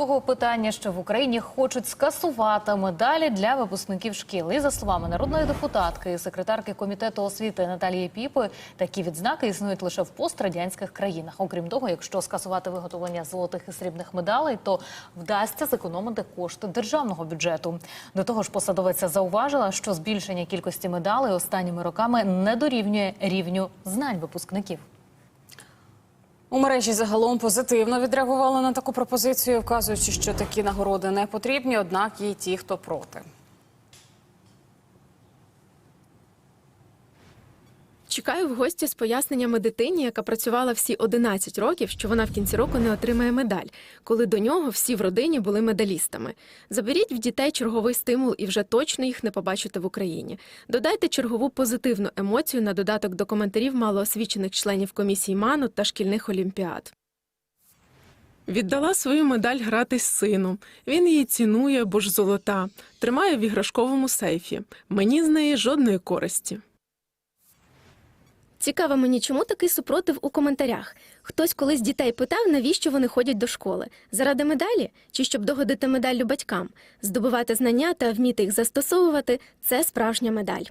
того питання, що в Україні хочуть скасувати медалі для випускників шкіл. І за словами народної депутатки і секретарки комітету освіти Наталії Піпи, такі відзнаки існують лише в пострадянських країнах. Окрім того, якщо скасувати виготовлення золотих і срібних медалей, то вдасться зекономити кошти державного бюджету. До того ж, посадовиця зауважила, що збільшення кількості медалей останніми роками не дорівнює рівню знань випускників. У мережі загалом позитивно відреагували на таку пропозицію, вказуючи, що такі нагороди не потрібні, однак є ті, хто проти. Чекаю в гості з поясненнями дитині, яка працювала всі 11 років, що вона в кінці року не отримає медаль, коли до нього всі в родині були медалістами. Заберіть в дітей черговий стимул і вже точно їх не побачите в Україні. Додайте чергову позитивну емоцію на додаток до коментарів малоосвічених членів комісії МАНу та шкільних олімпіад. Віддала свою медаль грати з сином. Він її цінує, бо ж золота. Тримає в іграшковому сейфі. Мені з неї жодної користі. Цікаво мені, чому такий супротив у коментарях. Хтось колись дітей питав, навіщо вони ходять до школи? Заради медалі? Чи щоб догодити медаллю батькам? Здобувати знання та вміти їх застосовувати це справжня медаль.